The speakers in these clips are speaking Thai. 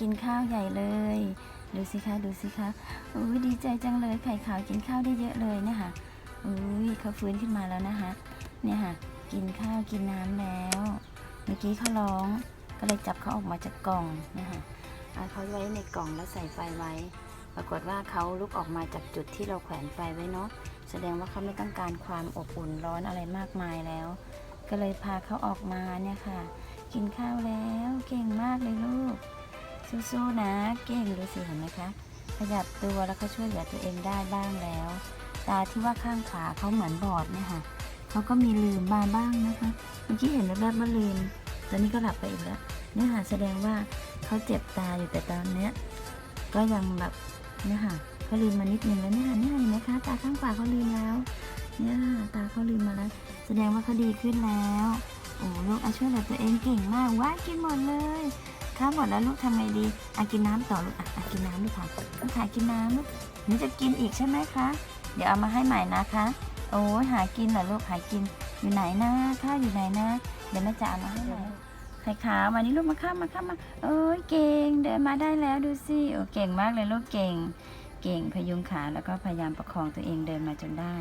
กินข้าวใหญ่เลย ดูสิคะดูสิคะอุ้ยดีใจจังเลยไข่ขาวกินข้าวได้เยอะเลยนะคะอุ้ยเขาฟื้นขึ้นมาแล้วนะคะ เนี่ยค่ะ กินข้าวกินน้ำแล้ว เมื่อกี้เขาร้องก็เลยจับเขาออกมาจากกล่องนะคะเอาเขาไว้ในกล่องแล้วใส่ไฟไว้ ปรากฏว่าเขาลุกออกมาจากจุดที่เราแขวนไฟไว้เนาะแสดงว่าเขาไม่ต้องการความอบอุ่นร้อนอะไรมากมายแล้ว ก็เลยพาเขาออกมาเนี่ยค่ะ กินข้าวแล้วเก่งมากเลยลูก สู้ๆนะ เก่งดูสิเห็นไหมคะ ขยับตัวแล้วก็ช่วยเหลือตัวเองได้บ้างแล้ว ตาที่ว่าข้างขวาเขาเหมือนบอดเนี่ยค่ะเขาก็มีลืมมาบ้างนะคะเมื่อกี้เห็นแบบแบบว่าลืมตอนนี้ก็หลับไปอีกแล้วเนี่ยค่ะแสดงว่าเขาเจ็บตาอยู่แต่ตอนเนี้ยก็ยังแบบเนี่ยค่ะเขาลืมมานิดนึงแล้วเนี่ยค่ะเนี่ยเห็นไหมคะตาข้างขวาเขาลืมแล้วเนี่ยตาเขาลืมมาแล้ว แสดงว่าเขาดีขึ้นแล้วโอ้ลูกอาช่วยเหลือตัวเองเก่งมากว้ากินหมดเลย ข้าวหมดแล้วลูกทำไงดีอะกินน้ำต่อลูกอะกินน้ำลูกค่ะลูกขายกินน้ำลูกหนูจะกินอีกใช่ไหมคะ เดี๋ยวเอามาให้ใหม่นะคะ โอ้ยหากินเหรอลูกหากิน อยู่ไหนนะข้าวอยู่ไหนนะ เดี๋ยวแม่จะเอามาให้ใหม่ไข่ขาวมานี่ลูกมาข้ามมาข้ามมาโอ้ยเก่งเดินมาได้แล้วดูสิโอ้เก่งมากเลยลูกเก่ง เก่งพยุงขาแล้วก็พยายามประคองตัวเองเดินมาจนได้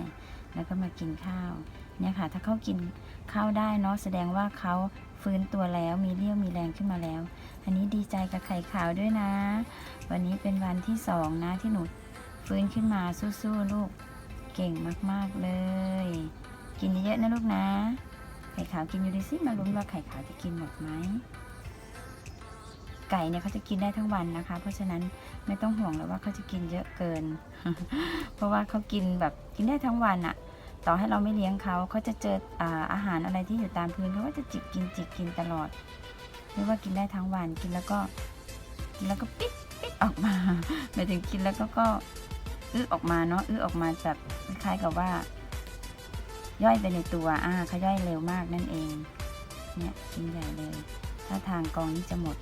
แล้วก็มากินข้าวเนี่ยค่ะ ถ้าเขากินข้าวได้เนาะแสดงว่าเขาฟื้นตัวแล้วมีเรี่ยวมีแรงขึ้นมาแล้ว อันนี้ดีใจกับไข่ขาวด้วยนะ วันนี้เป็นวันที่สองนะที่หนูฟื้นขึ้นมาสู้ๆลูกเก่งมากๆเลย กินเยอะๆนะลูกนะ ไข่ขาวกินอยู่ดิสิมาลุ้นว่าไข่ขาวจะกินหมดไหม ไก่เนี่ยเขาจะกินได้ทั้งวันนะคะ เพราะฉะนั้นไม่ต้องห่วงแล้วว่าเขาจะกินเยอะเกิน เพราะว่าเขากินแบบกินได้ทั้งวันอะต่อให้เราไม่เลี้ยงเขาเขาจะเจออาอาหารอะไรที่อยู่ตามพื้นเขาก็จะจิกกินจิกกินตลอดเรียกว่ากินได้ทั้งวันกินแล้วก็กินแล้วก็ปิ๊ดปิ๊ดออกมาหมายถึงกินแล้วก็ก็อื้อออกมาเนาะอื้อออกมาแบบคล้ายๆกับว่า ย่อยไปในตัวอ่าเขาย่อยเร็วมากนั่นเองเนี่ยกินใหญ่เลย ถ้าทางกองนี้จะหมด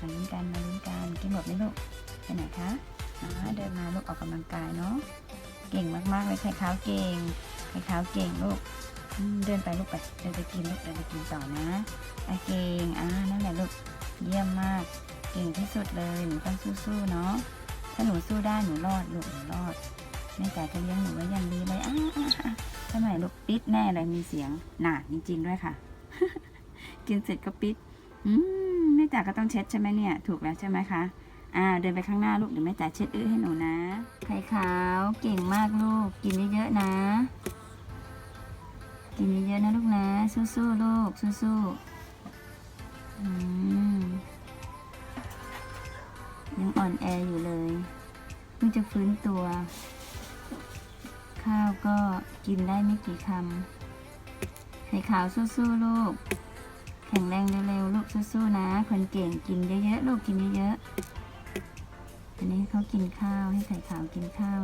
มาลุ้นกันมาลุ้นกันกินหมดไหมลูกไปไหนคะเดินมาลูกออกกำลังกายเนาะเก่งมากๆเลยไข่ขาเก่งไข่ขาเก่งลูกเดินไปลูกไปเดินไปกินลูกเดินไปกินต่อนะอะเก่งอ่านั่นแหละลูกเยี่ยมมาก เก่งที่สุดเลยหนูต้องสู้ๆเนาะถ้าหนูสู้ได้หนูรอดลูกหนูรอดแม่จ๋าจะเลี้ยงหนูไว้อย่างดีเลยอ่าอ่าอ่าทำไมลูกปิดแน่เลยมีเสียงหนาจริงๆด้วยค่ะ กินเสร็จก็ปิดอืม แม่จ๋าก็ต้องเช็ดใช่ไหมเนี่ย ถูกแล้วใช่ไหมคะ อ่า เดินไปข้างหน้าลูกเดี๋ยวแม่จ๋าเช็ดอื้อให้หนูนะ ไข่ขาว เก่งมากลูก กินเยอะๆนะ กินเยอะๆนะลูกนะ สู้ๆลูก สู้ๆอืมยังอ่อนแออยู่เลย เพิ่งจะฟื้นตัว ข้าวก็กินได้ไม่กี่คำไข่ขาวสู้ๆลูก แข็งแรงเร็วๆลูกสู้ๆนะ คนเก่งกินเยอะๆลูกกินเยอะๆอันนี้เขากินข้าวให้ไข่ขาวกินข้าว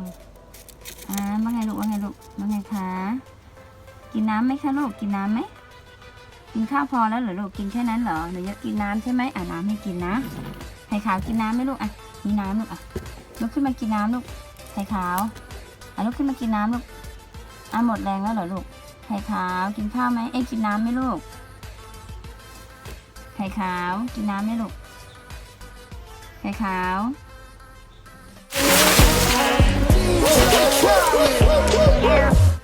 อ่าว่าไงลูกว่าไงลูกว่าไงคะกินน้ำไหมคะลูกกินน้ำไหมกินข้าวพอแล้วเหรอลูกกินแค่นั้นเหรอหนูอยากกินน้ำใช่ไหมอ่าน้ำให้กินนะไข่ขาวกินน้ำไหมลูกอะมีน้ำลูกอะลุกขึ้นมากินน้ำลูกไข่ขาวอะลุกขึ้นมากินน้ำลูกอะหมดแรงแล้วเหรอลูกไข่ขาวกินข้าวไหมเอ้กินน้ำไหมลูก ไข่ขาวกินน้ำไหมลูก ไข่ขาวเ